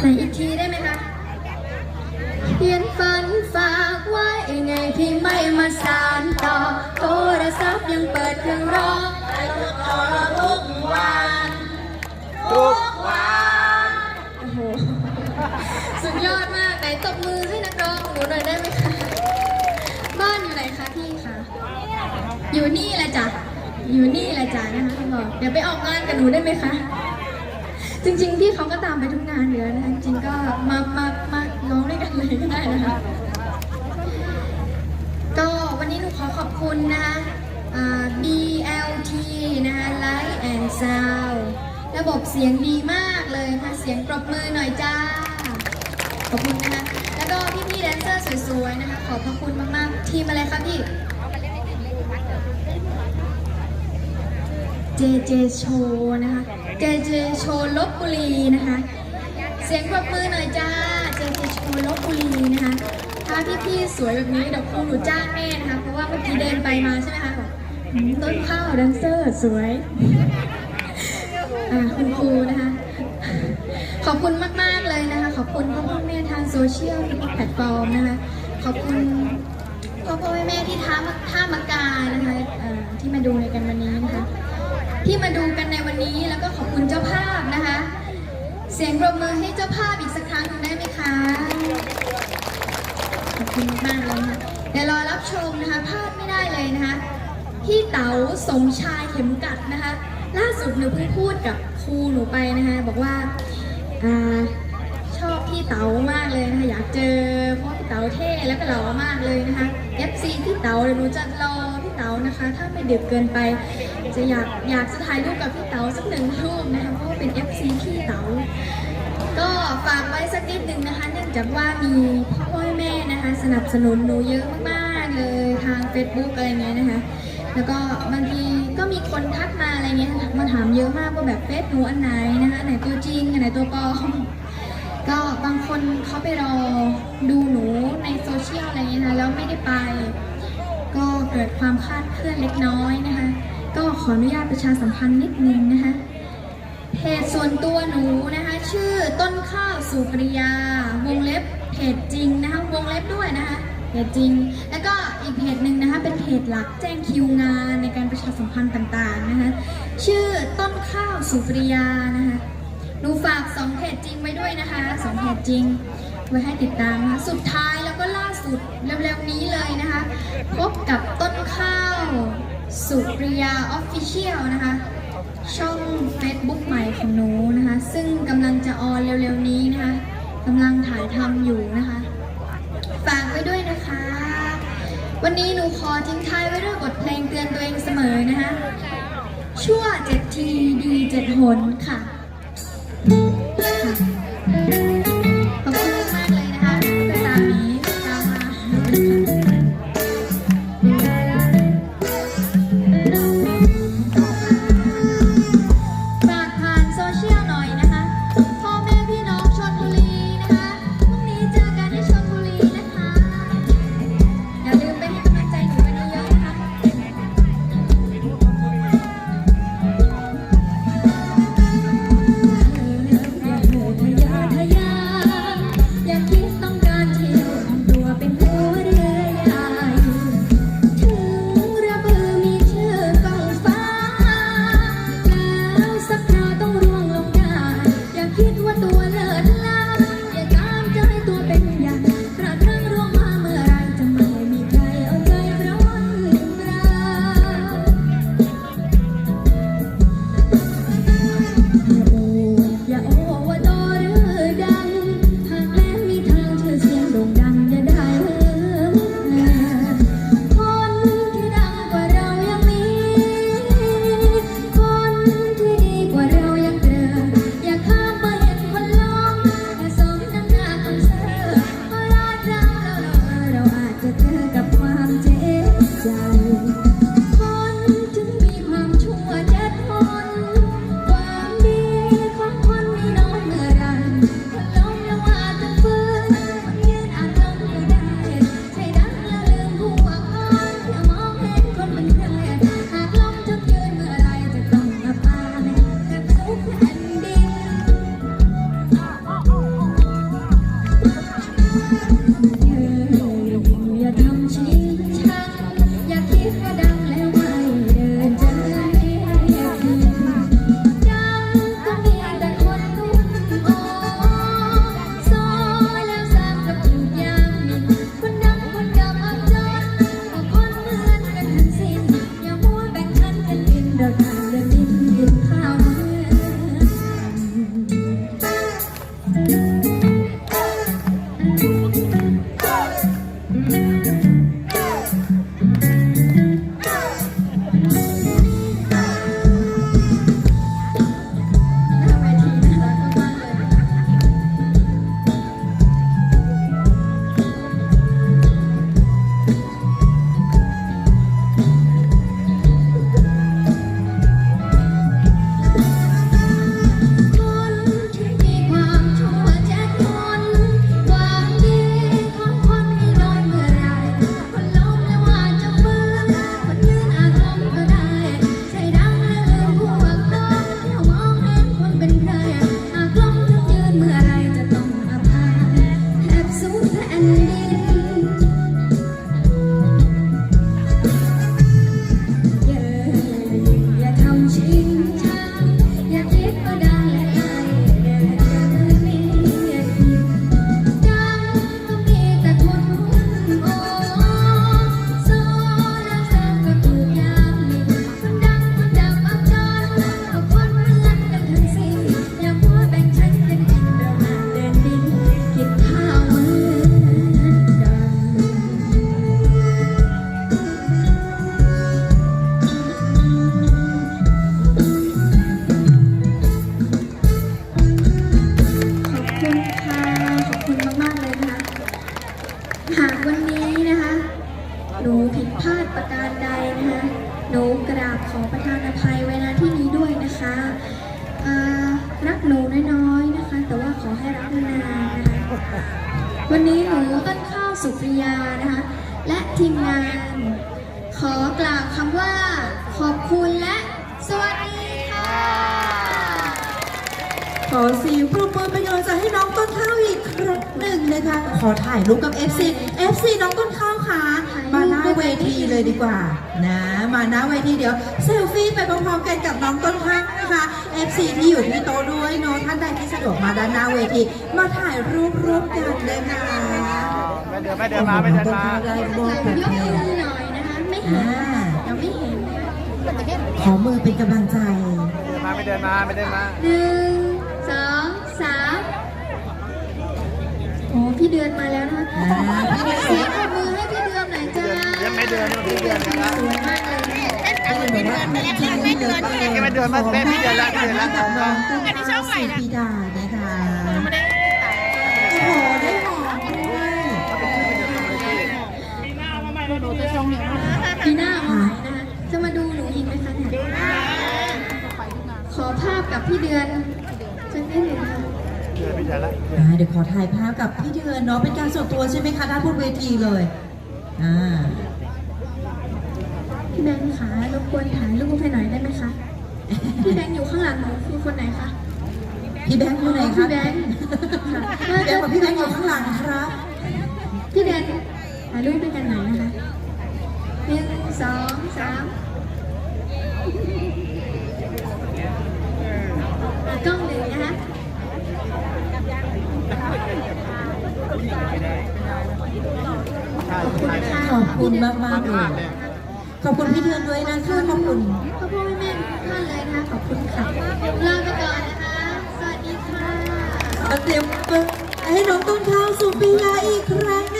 ไหนอีกทีได้ไหมคะเขียนฝันฝากไว้ไงที่ไม่มาสานต่อ โทรศัพท์ยังเปิดเครื่องร้อทุกวันทุกวันโอ้โหสุดยอดมากไหนตบมือให้นักร้องหนูหน่อยได้ไหมคะบ้านอยู่ไหนคะพี่คะอยู่นี่แหละจ้ะอยู่นี่แหละจ้ะนะคะบอกเดี๋ยวไปออกงานกับหนูได้ไหมคะ จริง ๆ พี่เขาก็ตามไปทุกงานอยู่แล้วนะจริงๆก็มามามาร้องด้วยกันเลยก็ได้นะคะ ก็วันนี้หนูขอขอบคุณนะคะ BLT นะคะ Light and Sound ระบบเสียงดีมากเลยค่ะเสียงปรบมือหน่อยจ้า ขอบคุณนะคะแล้วก็พี่พี่ๆแดนเซอร์สวยๆนะคะ ขอบพระคุณมากๆ ทีมอะไรคะพี่ JJ Show นะคะ JJ Show ลบบุรีนะคะ เสียงปรบมือหน่อยจ้า JJ Show ลบบุรีนะคะ ถ้าพี่ๆสวยแบบนี้เดี๋ยวครูหนูจ้างแน่นะคะ เพราะว่าเมื่อกี้เดินไปมาใช่ไหมคะต้นข้าวแดนเซอร์สวยคุณครูนะคะ ขอบคุณมาก ๆ เลยนะคะ ขอบคุณพ่อพ่อแม่ทางโซเชียลทุกแพลตฟอร์มนะคะ ขอบคุณพ่อพ่อแม่แม่ที่ท่าท่ามะกานะคะที่มาดูในกันวันนี้นะคะ ที่มาดูกันในวันนี้แล้วก็ขอบคุณเจ้าภาพนะคะ เสียงปรบมือให้เจ้าภาพอีกสักครั้งหนึ่งได้ไหมคะ ขอบคุณมากเลยค่ะเดี๋ยวรอรับชมนะคะพลาดไม่ได้เลยนะคะพี่เต๋าสมชายเข็มกัดนะคะ ล่าสุดหนูเพิ่งพูดกับครูหนูไปนะคะ บอกว่าอ่าชอบพี่เต๋ามากเลยนะคะอยากเจอเพราะพี่เต๋าเท่แล้วก็หล่อมากเลยนะคะ FC พี่เต๋าเดี๋ยวหนูจะรอพี่เต๋านะคะ ถ้าไม่ดึกเกินไป จะอยากอยากจะถ่ายรูปกับพี่เต๋าสักหนึ่งรูปนะคะเพราะว่าเป็น FC พี่เต๋าก็ฝากไว้สักนิดหนึ่งนะคะ เนื่องจากว่ามีพ่อแม่นะคะ สนับสนุนหนูเยอะมากๆเลยทาง Facebook อะไรเงี้ยนะคะ แล้วก็บางทีก็มีคนทักมาอะไรเงี้ยมาถามเยอะมากว่าแบบเฟซหนูอันไหนนะคะไหนตัวจริงอันไหนตัวปลอมก็บางคนเขาไปรอดูหนูในโซเชียลอะไรเงี้ยนะแล้วไม่ได้ไป ก็เกิดความคาดเคลื่อนเล็กน้อยนะคะ ก็ขออนุญาตประชาสัมพันธ์นิดนึงนะคะเพจส่วนตัวหนูนะคะ ชื่อต้นข้าวสุปริยา วงเล็บเพจจริงนะคะวงเล็บด้วยนะคะเพจจริง แล้วก็อีกเพจหนึ่งนะคะเป็นเพจหลักแจ้งคิวงานในการประชาสัมพันธ์ต่างๆนะคะชื่อต้นข้าวสุปริยานะคะหนูฝากสองเพจจริงไว้ด้วยนะคะสองเพจจริงไว้ให้ติดตามนะคะสุดท้ายแล้วก็ล่าสุดเร็วๆนี้เลยนะคะ พบกับต้นข้าว สุปริยาออฟฟิเชียลนะคะ ช่อง Facebook ใหม่ของหนูนะคะ ซึ่งกำลังจะออนเร็วๆนี้นะคะกำลังถ่ายทำอยู่นะคะ ฝากไว้ด้วยนะคะ วันนี้หนูขอทิ้งท้ายไว้ด้วยบทเพลงเตือนตัวเองเสมอนะคะ ชั่วเจ็ดทีดีเจ็ดหนค่ะ วันนี้หนูต้นข้าวสุปริยานะคะ และทีมงาน ขอกล่าวคำว่าขอบคุณและสวัสดีค่ะ ขอเสียงปรบมือเป็นกำลังใจให้น้องต้นข้าวอีกครั้งหนึ่งนะคะ ขอถ่ายรูปกับ FC FC น้องต้นข้าวค่ะ เวทีเลยดีกว่านะมาหน้าเวทีเดี๋ยวเซลฟี่ไปพร้อมๆกันกับน้องต้นข้าวนะคะ FC ที่อยู่ที่โต๊ะด้วยเนาะท่านใดที่สะดวกมาด้านหน้าเวที มาถ่ายรูปร่วมกันเลยค่ะไม่เดินไม่เดินมาไม่เดินมาได้บอยกแบบมือหน่อยนะคะไม่เห็นนะคะยังไม่เห็นขอมือเป็นกำลังใจมาไม่เดินมาไม่เดินมาหนึ่งสองสามโอ้พี่เดือนมาแล้วนะคะพี่เดือนเสียงมื อให้พี่เดือนยังไม่เดินไม่เดินนะครับสวไม่เดือนไม่เดือนไม่เดือนไม่เดินมาแม่พี่เดินละเดินละกับน้องต้นข้าวสีปีดานะคะโอ้โหได้หอมด้วยปีหน้ามาใหม่นะคะจะมาดูหนูอีกไหมคะเนี่ยขอภาพกับพี่เดือนสักนิดหนึ่งเดี๋ยวขอถ่ายภาพกับพี่เดือนเนาะเป็นการส่วนตัวใช่ไหมคะด้านบนเวทีเลย อ่าพี่แบงค์ขารบกวนถ่ายรูปให้หน่อยได้ไหมคะ พี่แบงค์อยู่ข้างหลังหนูคือคนไหนคะ พี่แบงค์อยู่ไหนคะพี่แบงค์ค่ะพี่แบงค์กับพี่แบงค์อยู่ข้างหลังครับ พี่เดือนถ่ายรูปด้วยกันหน่อยนะคะหนึ่งสองสามกล้องหนึ่งนะคะขอบคุณ ค่ะขอบคุณมากมากๆเลยขอบคุณพี่เดือนด้วยนะคะขอบคุณ ขอบคุณแม่ๆทุกท่านเลยนะคะขอบคุณค่ะลาไปก่อนนะคะ สวัสดีค่ะมาเตรียมตัวให้น้องต้นข้าวสุปิยาอีกครั้งหนึ